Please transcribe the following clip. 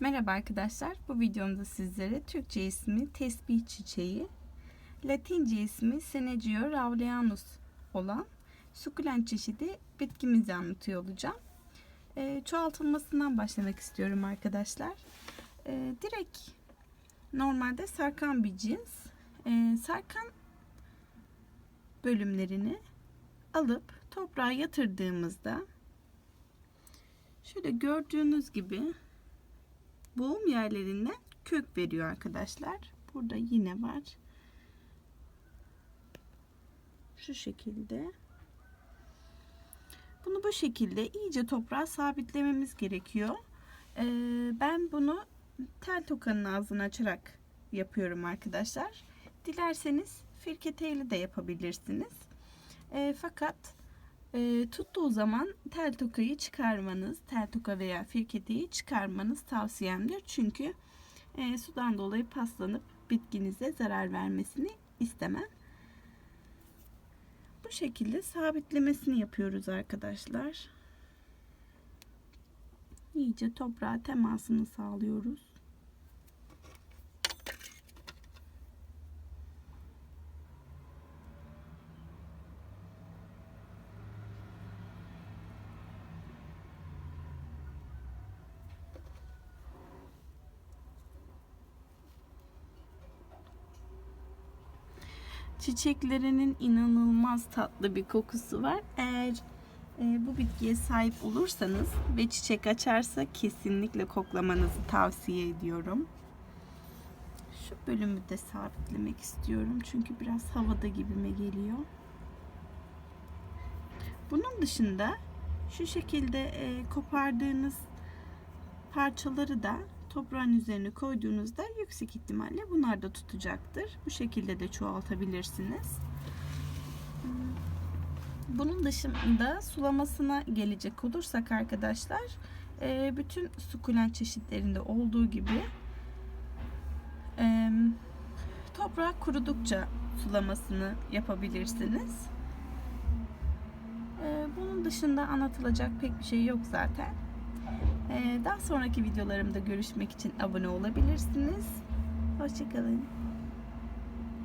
Merhaba arkadaşlar. Bu videomda sizlere Türkçe ismi tesbih çiçeği, Latince ismi Senegio rauleanus olan sukulent çeşidi bitkimizi anlatıyor olacağım. Ee, çoğaltılmasından başlamak istiyorum arkadaşlar. Ee, direkt normalde sarkan bir cins. Ee, sarkan bölümlerini alıp toprağa yatırdığımızda şöyle gördüğünüz gibi boğum yerlerinden kök veriyor arkadaşlar. Burada yine var. Şu şekilde. Bunu bu şekilde iyice toprağa sabitlememiz gerekiyor. Ee, ben bunu tel tokanın ağzını açarak yapıyorum arkadaşlar. Dilerseniz firketeyle de yapabilirsiniz. E, fakat e, tuttuğu zaman tel tokayı çıkarmanız, tel toka veya firketeyi çıkarmanız tavsiyemdir. Çünkü e, sudan dolayı paslanıp bitkinize zarar vermesini istemem. Bu şekilde sabitlemesini yapıyoruz arkadaşlar. İyice toprağa temasını sağlıyoruz. Çiçeklerinin inanılmaz tatlı bir kokusu var. Eğer e, bu bitkiye sahip olursanız ve çiçek açarsa kesinlikle koklamanızı tavsiye ediyorum. Şu bölümü de sabitlemek istiyorum. Çünkü biraz havada gibime geliyor. Bunun dışında şu şekilde e, kopardığınız parçaları da toprağın üzerine koyduğunuzda yüksek ihtimalle bunlar da tutacaktır. Bu şekilde de çoğaltabilirsiniz. Bunun dışında sulamasına gelecek olursak arkadaşlar e, bütün sukulent çeşitlerinde olduğu gibi e, toprak kurudukça sulamasını yapabilirsiniz. E, bunun dışında anlatılacak pek bir şey yok zaten. Daha sonraki videolarımda görüşmek için abone olabilirsiniz. Hoşçakalın.